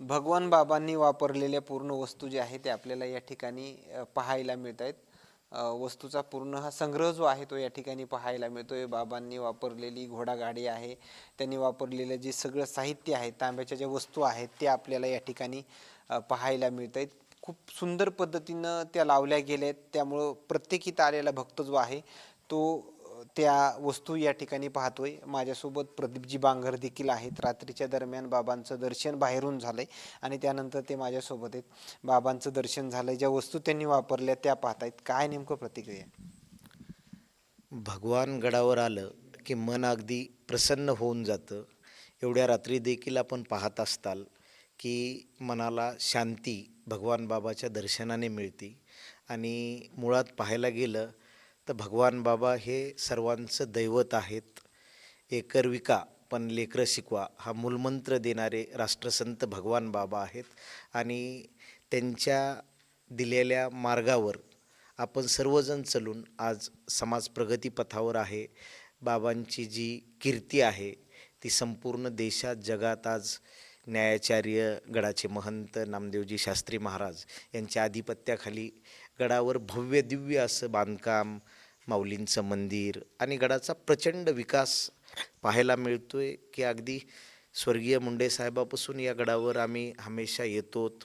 भगवान बाबांनी वापरलेल्या पूर्ण वस्तू ज्या आहेत त्या आपल्याला या ठिकाणी पाहायला मिळत आहेत वस्तूचा पूर्ण हा संग्रह जो आहे तो या ठिकाणी पाहायला मिळतोय. बाबांनी वापरलेली घोडागाडी आहे. त्यांनी वापरलेलं जे सगळं साहित्य आहे तांब्याच्या ज्या वस्तू आहेत त्या आपल्याला या ठिकाणी पाहायला मिळत आहेत खूप सुंदर पद्धतीनं त्या लावल्या गेल्या आहेत. त्यामुळं प्रत्येकी इथं आलेला भक्त जो आहे तो त्या वस्तू या ठिकाणी पाहतोय. माझ्यासोबत प्रदीपजी बांगर देखील आहेत. रात्रीच्या दरम्यान बाबांचं दर्शन बाहेरून झालंय आणि त्यानंतर ते माझ्यासोबत आहेत. बाबांचं दर्शन झालंय. ज्या वस्तू त्यांनी वापरल्या त्या पाहतायत. काय नेमकं प्रतिक्रिया भगवान गडावर आलं की मन अगदी प्रसन्न होऊन जातं. एवढ्या रात्री देखील आपण पाहत असताल की मनाला शांती भगवान बाबाच्या दर्शनाने मिळते. आणि मुळात पाहायला गेलं तर भगवान बाबा हे सर्वांचं दैवत आहेत. एकरविका पण लेकरं शिकवा. हा मूलमंत्र देणारे राष्ट्रसंत भगवान बाबा आहेत आणि त्यांच्या दिलेल्या मार्गावर आपण सर्वजण चलून आज समाज प्रगतीपथावर आहे. बाबांची जी कीर्ती आहे ती संपूर्ण देशात जगात आज न्यायाचार्य गडाचे महंत नामदेवजी शास्त्री महाराज यांच्या आधिपत्याखाली गडावर भव्य दिव्य असं बांधकाम माऊलींचं मंदिर आणि गडाचा प्रचंड विकास पाहायला मिळतो आहे की अगदी स्वर्गीय मुंडे साहेबापासून या गडावर आम्ही हमेशा येतोत.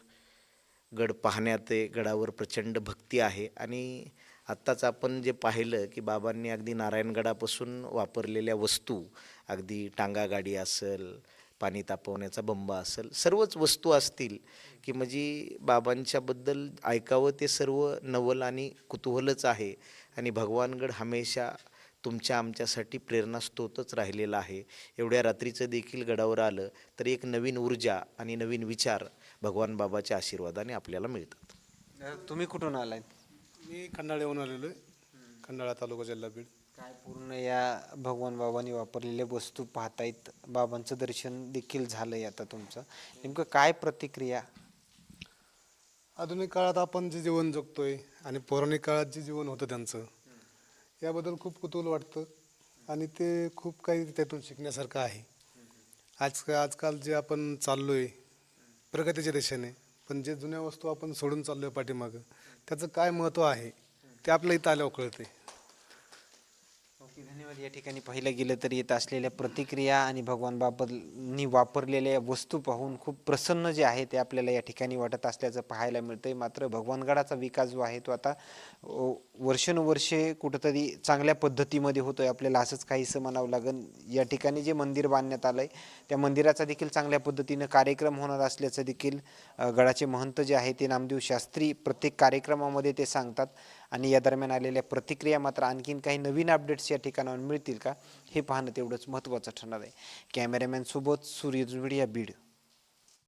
गड पाहण्यात आहे गडावर प्रचंड भक्ती आहे आणि आत्ताच आपण जे पाहिलं की बाबांनी अगदी नारायणगडापासून वापरलेल्या वस्तू अगदी टांगा गाडी असेल पाणी तापवण्याचा बंब असेल सर्वच वस्तू असतील की म्हणजे बाबांच्याबद्दल ऐकावं ते सर्व नवल आणि कुतूहलच आहे. आणि भगवानगड हमेशा तुमच्या आमच्यासाठी प्रेरणास्त्रोतच राहिलेला आहे. एवढ्या रात्रीचं देखील गडावर आलं तर एक नवीन ऊर्जा आणि नवीन विचार भगवान बाबाच्या आशीर्वादाने आपल्याला मिळतात. तुम्ही कुठून आलायत मी खंडाळा येऊन आलेलो आहे. खंडाळा तालुका जिल्हा बीड. काय पूर्ण या भगवान बाबांनी वापरलेल्या वस्तू पाहतायत? बाबांचं दर्शन देखील झालंय आता तुमचं. नेमकं काय प्रतिक्रिया? आधुनिक काळात आपण जे जीवन जगतोय आणि पौराणिक काळात जे जीवन होतं त्यांचं याबद्दल खूप कुतूहल वाटतं आणि ते खूप काही त्यातून शिकण्यासारखं आहे. आज आजकाल जे आपण चाललोय प्रगतीच्या दिशेने पण जे जुन्या वस्तू आपण सोडून चाललोय पाठीमागं त्याचं काय महत्त्व आहे ते आपल्या इथं आल्यावर कळते धन्यवाद या ठिकाणी पाहिलं गेलं तर येत असलेल्या प्रतिक्रिया आणि भगवान बाबांनी वापरलेल्या वस्तू पाहून खूप प्रसन्न जे आहे ते आपल्याला या ठिकाणी वाटत असल्याचं पाहायला मिळतंय. मात्र भगवानगडाचा विकास जो आहे तो आता वर्षानुवर्षे कुठंतरी चांगल्या पद्धतीमध्ये होतोय. आपल्याला असंच काहीसं म्हणावं लागेल. या ठिकाणी जे मंदिर बांधण्यात आलं आहे त्या मंदिराचा देखील चांगल्या पद्धतीनं कार्यक्रम होणार असल्याचं देखील गडाचे महंत जे आहे ते नामदेव शास्त्री प्रत्येक कार्यक्रमामध्ये ते सांगतात. आणि या दरम्यान आलेल्या प्रतिक्रिया मात्र आणखीन काही नवीन अपडेट्स या ठिकाणी ठिकाणावर मिळतील का? हे पाहणं तेवढंच महत्त्वाचं ठरणार आहे. कॅमेरामॅन सूर्य मीडिया बीड.